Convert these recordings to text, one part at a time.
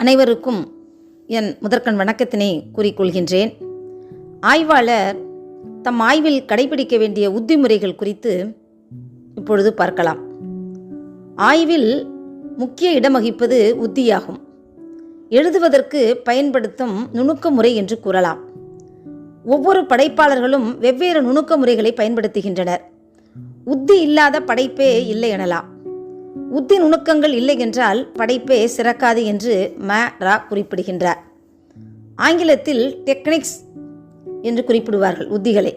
அனைவருக்கும் என் முதற்கண் வணக்கத்தினை கூறிக்கொள்கின்றேன். ஆய்வாளர் தம் ஆய்வில் கடைபிடிக்க வேண்டிய உத்திமுறைகள் குறித்து இப்பொழுது பார்க்கலாம். ஆய்வில் முக்கிய இடம் வகிப்பது உத்தியாகும். எழுதுவதற்கு பயன்படுத்தும் நுணுக்க முறை என்று கூறலாம். ஒவ்வொரு படைப்பாளர்களும் வெவ்வேறு நுணுக்க முறைகளை பயன்படுத்துகின்றனர். உத்தி இல்லாத படைப்பே இல்லை எனலாம். உத்தி நுணுக்கங்கள் இல்லை என்றால் படைப்பே சிறக்காது என்று ம ரா குறிப்பிடுகின்றார். ஆங்கிலத்தில் டெக்னிக்ஸ் என்று குறிப்பிடுவார்கள் உத்திகளை.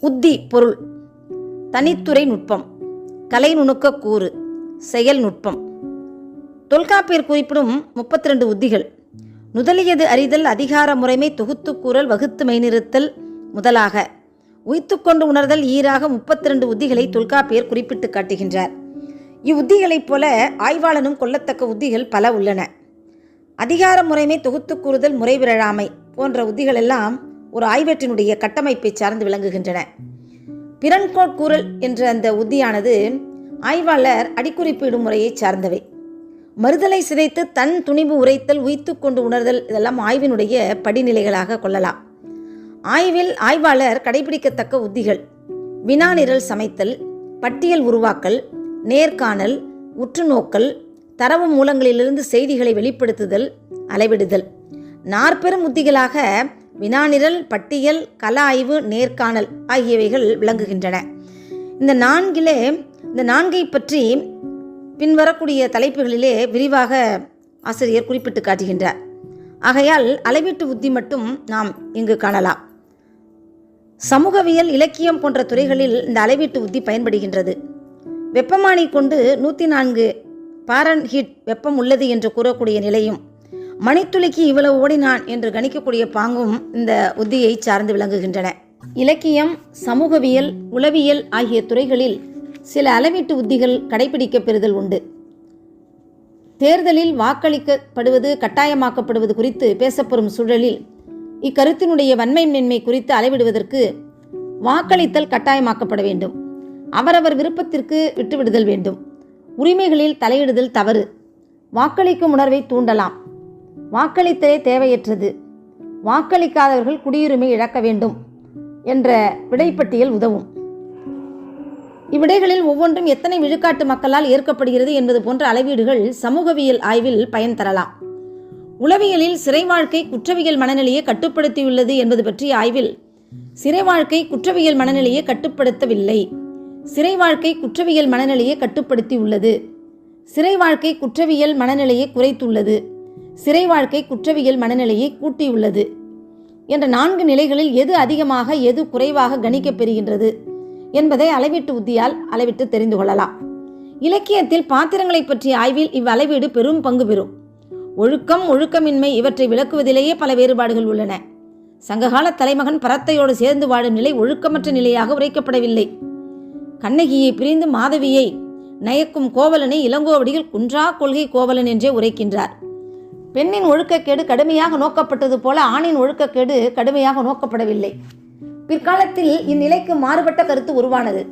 உத்தி பொருள் தனித்துறை நுட்பம் கலை நுணுக்க கூறு செயல் நுட்பம். தொல்காப்பியர் குறிப்பிடும் முப்பத்தி ரெண்டு உத்திகள் நுதலியது அறிதல் அதிகார முறைமை தொகுத்து கூறல் வகுத்து மெய்நிறுத்தல் முதலாக. உய்த்துக்கொண்டு உணர்தல் ஈராக முப்பத்தி ரெண்டு உத்திகளை தொல்காப்பியர் குறிப்பிட்டு காட்டுகின்றார். இவ்வுத்திகளைப் போல ஆய்வாளனும் கொள்ளத்தக்க உத்திகள் பல உள்ளன. அதிகார முறைமை தொகுத்து கூறுதல் முறைவிரழாமை போன்ற உத்திகள் எல்லாம் ஒரு ஆய்வற்றினுடைய கட்டமைப்பை சார்ந்து விளங்குகின்றன. பிறன்கோட் கூறல் என்ற அந்த உத்தியானது ஆய்வாளர் அடிக்குறிப்பிடும் முறையை சார்ந்தவை. மறுதலை சிதைத்து தன் துணிவு உரைத்தல் உய்த்து கொண்டு உணர்தல் இதெல்லாம் ஆய்வினுடைய படிநிலைகளாக கொள்ளலாம். ஆய்வில் ஆய்வாளர் கடைபிடிக்கத்தக்க உத்திகள். வினாநிரல் சமைத்தல் பட்டியல் உருவாக்கல் நேர்காணல் உற்றுநோக்கல் தரவு மூலங்களிலிருந்து செய்திகளை வெளிப்படுத்துதல் அளவிடுதல். நாற்பெரும் உத்திகளாக வினாநிரல் பட்டியல் கல ஆய்வு நேர்காணல் ஆகியவைகள் விளங்குகின்றன. இந்த நான்கிலே இந்த நான்கை பற்றி பின்வரக்கூடிய தலைப்புகளிலே விரிவாக ஆசிரியர் குறிப்பிட்டு காட்டுகின்றார். ஆகையால் அளவீட்டு உத்தி மட்டும் நாம் இங்கு காணலாம். சமூகவியல் இலக்கியம் போன்ற துறைகளில் இந்த அளவீட்டு உத்தி பயன்படுகின்றது. வெப்பமானி கொண்டு நூற்றி நான்கு பாரன் ஹீட் வெப்பம் உள்ளது என்று கூறக்கூடிய நிலையும் மணித்துளிக்கு இவ்வளவு ஓடினான் என்று கணிக்கக்கூடிய பாங்கும் இந்த உத்தியை சார்ந்து விளங்குகின்றன. இலக்கியம் சமூகவியல் உளவியல் ஆகிய துறைகளில் சில அளவீட்டு உத்திகள் கடைபிடிக்க பெறுதல் உண்டு. தேர்தலில் வாக்களிக்கப்படுவது கட்டாயமாக்கப்படுவது குறித்து பேசப்படும் சூழலில் இக்கருத்தினுடைய வன்மை மென்மை குறித்து அளவிடுவதற்கு வாக்களித்தல் கட்டாயமாக்கப்பட வேண்டும். அவரவர் விருப்பத்திற்கு விட்டுவிடுதல் வேண்டும். உரிமைகளில் தலையிடுதல் தவறு. வாக்களிக்கும் உணர்வை தூண்டலாம். வாக்களித்தலே தேவையற்றது. வாக்களிக்காதவர்கள் குடியுரிமை இழக்க வேண்டும் என்ற விடைப்பட்டியல் உதவும். இவ்விடைகளில் ஒவ்வொன்றும் எத்தனை விழுக்காட்டு மக்களால் ஏற்கப்படுகிறது என்பது போன்ற அளவீடுகள் சமூகவியல் ஆய்வில் பயன் தரலாம். உளவியலில் சிறை வாழ்க்கை குற்றவியல் மனநிலையை கட்டுப்படுத்தியுள்ளது என்பது பற்றிய ஆய்வில் சிறை வாழ்க்கை குற்றவியல் மனநிலையை கட்டுப்படுத்தவில்லை. சிறை வாழ்க்கை குற்றவியல் மனநிலையை கட்டுப்படுத்தியுள்ளது. சிறை வாழ்க்கை குற்றவியல் மனநிலையை குறைத்துள்ளது. சிறை வாழ்க்கை குற்றவியல் மனநிலையை கூட்டியுள்ளது என்ற நான்கு நிலைகளில் எது அதிகமாக எது குறைவாக கணிக்கப் பெறுகின்றது என்பதை அளவீட்டு உத்தியால் அளவிட்டு தெரிந்து கொள்ளலாம். இலக்கியத்தில் பாத்திரங்களை பற்றிய ஆய்வில் இவ்வளவீடு பெரும் பங்கு பெறும். ஒழுக்கம் ஒழுக்கமின்மை இவற்றை விளக்குவதிலேயே பல வேறுபாடுகள் உள்ளன. சங்ககால தலைமகன் பரத்தையோடு சேர்ந்து வாழும் நிலை ஒழுக்கமற்ற நிலையாக உரைக்கப்படவில்லை. கண்ணகியை பிரிந்து மாதவியை நயக்கும் கோவலனை இளங்கோவடியில் குன்றா கொள்கை கோவலன் என்றே உரைக்கின்றார். பெண்ணின் ஒழுக்கக்கேடு கடுமையாக நோக்கப்பட்டது போல ஆணின் ஒழுக்கக்கேடு கடுமையாக நோக்கப்படவில்லை. பிற்காலத்தில் இந்நிலைக்கு மாறுபட்ட கருத்து உருவானது.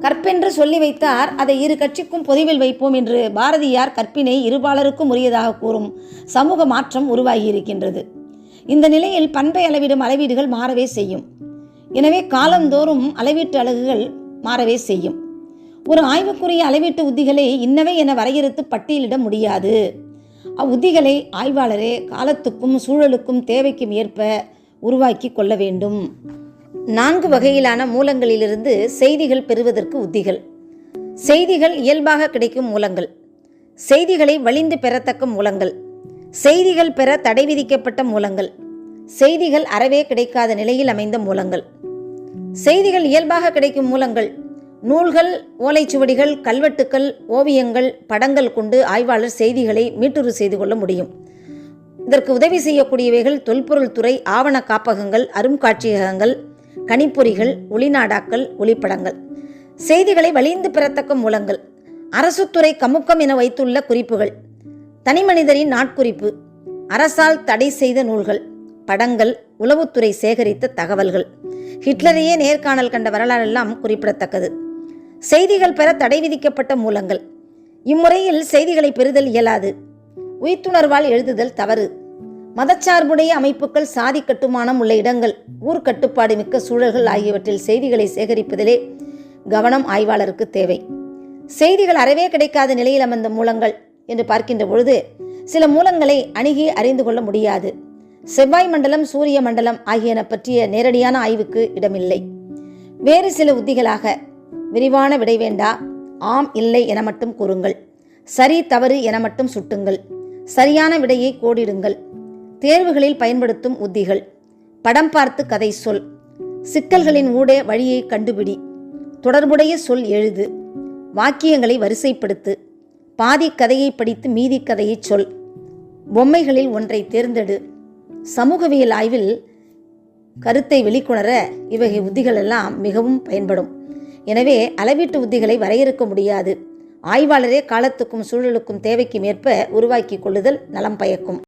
கற்பென்று சொல்லி வைத்தார். அதை இரு கட்சிக்கும் பொதுவில் வைப்போம் என்று பாரதியார் கற்பினை இருபாலருக்கும் உரியதாக கூறும் சமூக மாற்றம் உருவாகியிருக்கின்றது. இந்த நிலையில் பண்பை அளவிடும் அளவீடுகள் மாறவே செய்யும். எனவே காலந்தோறும் அளவீட்டு அலகுகள் மாறவே செய்யும். ஒரு ஆய்வுக்குரிய அளவீட்டு உத்திகளை இன்னவை என வரையறுத்து பட்டியலிட முடியாது. அவ்வுத்திகளை ஆய்வாளரே காலத்துக்கும் சூழலுக்கும் தேவைக்கும் ஏற்ப உருவாக்கி கொள்ள வேண்டும். நான்கு வகையிலான மூலங்களிலிருந்து செய்திகள் பெறுவதற்கு உத்திகள். செய்திகள் இயல்பாக கிடைக்கும் மூலங்கள். செய்திகளை வலிந்து பெறத்தக்க மூலங்கள். செய்திகள் பெற தடை விதிக்கப்பட்ட மூலங்கள். செய்திகள் அறவே கிடைக்காத நிலையில் அமைந்த மூலங்கள். செய்திகள் இயல்பாக கிடைக்கும் மூலங்கள். நூல்கள் ஓலைச்சுவடிகள் கல்வெட்டுக்கள் ஓவியங்கள் படங்கள் கொண்டு ஆய்வாளர் செய்திகளை மீட்டுரு செய்து கொள்ள முடியும். இதற்கு உதவி செய்யக்கூடியவைகள் தொல்பொருள் துறை ஆவண காப்பகங்கள் அருங்காட்சியகங்கள் கணிப்பொறிகள் ஒளிநாடாக்கள் ஒளிப்படங்கள். செய்திகளை வலிந்து பெறத்தக்க மூலங்கள். அரசுத்துறை கமுக்கம் என வைத்துள்ள குறிப்புகள். தனிமனிதரின் நாட்குறிப்பு. அரசால் தடை செய்த நூல்கள். படங்கள் உளவுத்துறை சேகரித்த தகவல்கள். ஹிட்லரையே நேர்காணல் கண்ட வரலாறெல்லாம் குறிப்பிடத்தக்கது. செய்திகள் பெற தடை விதிக்கப்பட்ட மூலங்கள். இம்முறையில் செய்திகளை பெறுதல் இயலாது. உயிர்த்துணர்வால் எழுதுதல் தவறு. மதச்சார்புடைய அமைப்புகள் சாதி கட்டுமானம் உள்ள இடங்கள் ஊர் கட்டுப்பாடு மிக்க சூழல்கள் ஆகியவற்றில் செய்திகளை சேகரிப்பதிலே கவனம் ஆய்வாளருக்கு தேவை. செய்திகள் அறவே கிடைக்காத நிலையில் அமர்ந்த மூலங்கள் என்று பார்க்கின்ற பொழுது சில மூலங்களை அணுகி அறிந்து கொள்ள முடியாது. செவ்வாய் மண்டலம் சூரிய மண்டலம் ஆகியன பற்றிய நேரடியான ஆய்வுக்கு இடமில்லை. வேறு சில உத்திகளாக விரிவான விடை வேண்டா ஆம் இல்லை என மட்டும் கூறுங்கள். சரி தவறு என மட்டும் சுட்டுங்கள். சரியான விடையை கோடிடுங்கள். தேர்வுகளில் பயன்படுத்தும் உத்திகள். படம் பார்த்து கதை சொல். சிக்கல்களின் ஊடே வழியை கண்டுபிடி. தொடர்புடைய சொல் எழுது. வாக்கியங்களை வரிசைப்படுத்து. பாதி கதையை படித்து மீதி கதையை சொல். பொம்மைகளில் ஒன்றை தேர்ந்தெடு. சமூகவியல் ஆய்வில் கருத்தை வெளிக்கொணர இவ்வகை உத்திகள் எல்லாம் மிகவும் பயன்படும். எனவே அளவீட்டு உத்திகளை வரையறுக்க முடியாது. ஆய்வாளரே காலத்துக்கும் சூழலுக்கும் தேவைக்கும் ஏற்ப உருவாக்கி கொள்ளுதல் நலம் பயக்கும்.